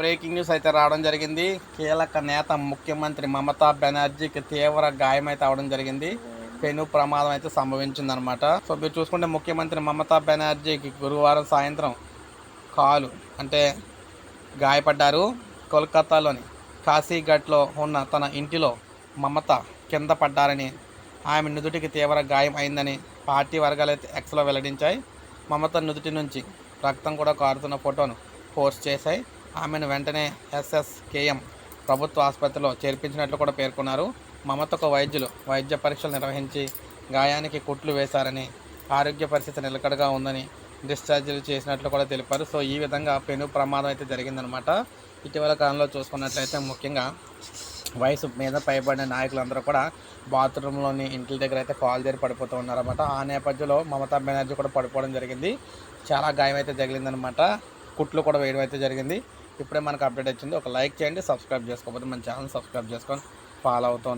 Breaking news అయితే రావడం జరిగింది. కీలక నేత ముఖ్యమంత్రి మమతా బెనర్జీకి తీవ్ర గాయం అయితే అవడం జరిగింది. పెను ప్రమాదం అయితే సంభవించిందనమాట సో మీరు చూసుకుంటే ముఖ్యమంత్రి మమతా బెనర్జీకి గురువారం సాయంత్రం కాలు అంటే గాయపడ్డారు. కోల్కతాలోని కాశీఘట్లో ఉన్న తన ఇంటిలో మమత కింద పడ్డారని ఆమె నుదుటికి తీవ్ర గాయం అయిందని పార్టీ వర్గాలు అయితే ఎక్స్లో వెల్లడించాయి. మమత నుదుటి నుంచి రక్తం కూడా కారుతున్న ఫోటోను పోస్ట్ చేశాయి. ఆమెను వెంటనే ఎస్ఎస్కేఎం ప్రభుత్వ ఆసుపత్రిలో చేర్పించినట్లు కూడా పేర్కొన్నారు. మమతకు వైద్యులు వైద్య పరీక్షలు నిర్వహించి గాయానికి కుట్లు వేశారని ఆరోగ్య పరిస్థితి నిలకడగా ఉందని డిశ్చార్జీలు చేసినట్లు కూడా తెలిపారు. సో ఈ విధంగా పెను ప్రమాదం అయితే జరిగిందనమాట ఇటీవల కాలంలో చూసుకున్నట్లయితే ముఖ్యంగా వయసు మీద పైబడిన నాయకులందరూ కూడా బాత్రూంలోని ఇంటి దగ్గర అయితే కాల్ చేరి పడిపోతూ ఉన్నారన్నమాట. ఆ నేపథ్యంలో మమతా బెనర్జీ కూడా పడిపోవడం జరిగింది. చాలా గాయం అయితే తగిలిందనమాట కుట్లు కూడా వేయడం అయితే జరిగింది. ఇప్పుడే మనకు అప్డేట్ వచ్చింది. ఒక లైక్ చేయండి సబ్స్క్రైబ్ చేసుకోకపోతే మన ఛానల్ సబ్స్క్రైబ్ చేసుకొని ఫాలో అవుతూ